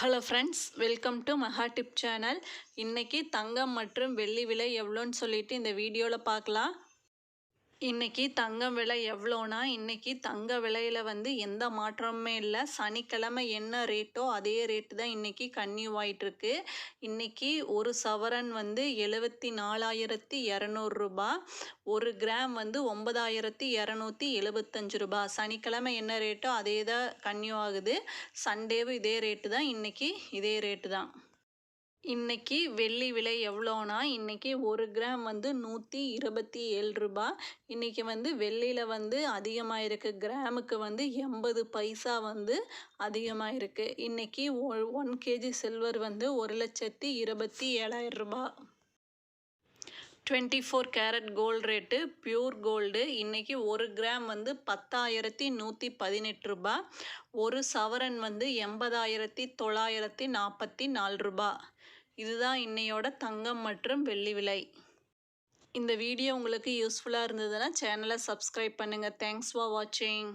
Hello friends welcome to Maha tip channel இன்றைக்கி தங்கம் மற்றும் வெள்ளி விலை எவ்வளோன்னு சொல்லிட்டு இந்த வீடியோவில் பார்க்கலாம். இன்றைக்கி தங்கம் விலை எவ்வளோனா இன்றைக்கி தங்க விலையில் வந்து எந்த மாற்றமுமே இல்லை. சனிக்கிழமை என்ன ரேட்டோ அதே ரேட்டு தான் இன்றைக்கி கன்னியூ ஆகிட்டுருக்கு இன்றைக்கி ஒரு சவரன் வந்து எழுபத்தி நாலாயிரத்தி இரநூறுபா ஒரு கிராம் வந்து ஒன்பதாயிரத்தி இரநூத்தி எழுபத்தஞ்சு ரூபா. சனிக்கிழமை என்ன ரேட்டோ அதே தான் கன்னியூ ஆகுது. சண்டேவும் இதே ரேட்டு தான். இன்றைக்கி இதே ரேட்டு தான். இன்னைக்கு வெள்ளி விலை எவ்வளோனா இன்னைக்கு ஒரு கிராம் வந்து நூற்றி இருபத்தி ஏழு ரூபா. இன்றைக்கி வந்து வெள்ளியில் வந்து அதிகமாக இருக்குது கிராமுக்கு வந்து எண்பது பைசா வந்து அதிகமாக இருக்குது இன்றைக்கி ஒன் கேஜி சில்வர் வந்து ஒரு லட்சத்தி இருபத்தி ஏழாயிரம் ரூபா. Twenty four carat gold rate pure gold. இன்றைக்கி ஒரு கிராம் வந்து பத்தாயிரத்தி நூற்றி பதினெட்டு ரூபா. ஒரு சவரன் வந்து எண்பதாயிரத்தி தொள்ளாயிரத்தி நாற்பத்தி நாலு ரூபா. இதுதான் இன்னையோட தங்கம் மற்றும் வெள்ளி விலை. இந்த வீடியோ உங்களுக்கு யூஸ்ஃபுல்லாக இருந்ததுன்னா சேனலை சப்ஸ்கிரைப் பண்ணுங்கள் தேங்க்ஸ் ஃபார் வாட்சிங்